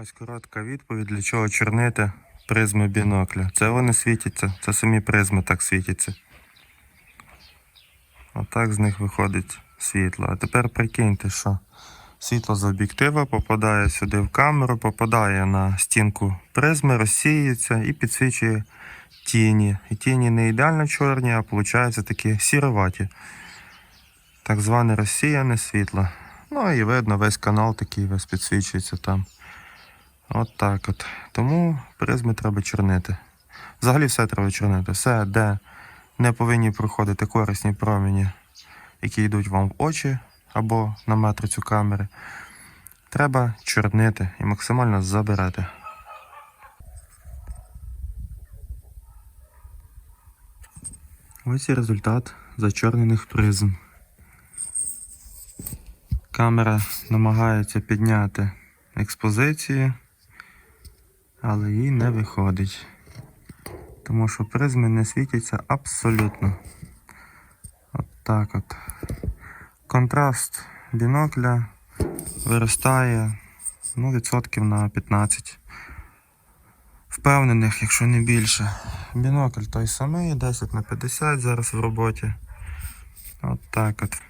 Ось коротка відповідь, для чого чорнити призми бінокля. Це вони світяться, це самі призми так світяться. Отак з них виходить світло. А тепер прикиньте, що світло з об'єктива попадає сюди в камеру, попадає на стінку призми, розсіюється і підсвічує тіні. І тіні не ідеально чорні, а виходить такі сіроваті. Так зване розсіяне світло. Ну і видно, весь канал такий весь підсвічується там. От так от. Тому призми треба чорнити. Взагалі все треба чорнити. Все, де не повинні проходити корисні промені, які йдуть вам в очі або на матрицю камери. Треба чорнити і максимально забирати. Ось і результат зачорнених призм. Камера намагається підняти експозицію, але їй не виходить. Тому що призми не світяться абсолютно. От так от. Контраст бінокля виростає ну, відсотків на 15. Впевнених, якщо не більше. Бінокль той самий, 10 на 50 зараз в роботі. От так от.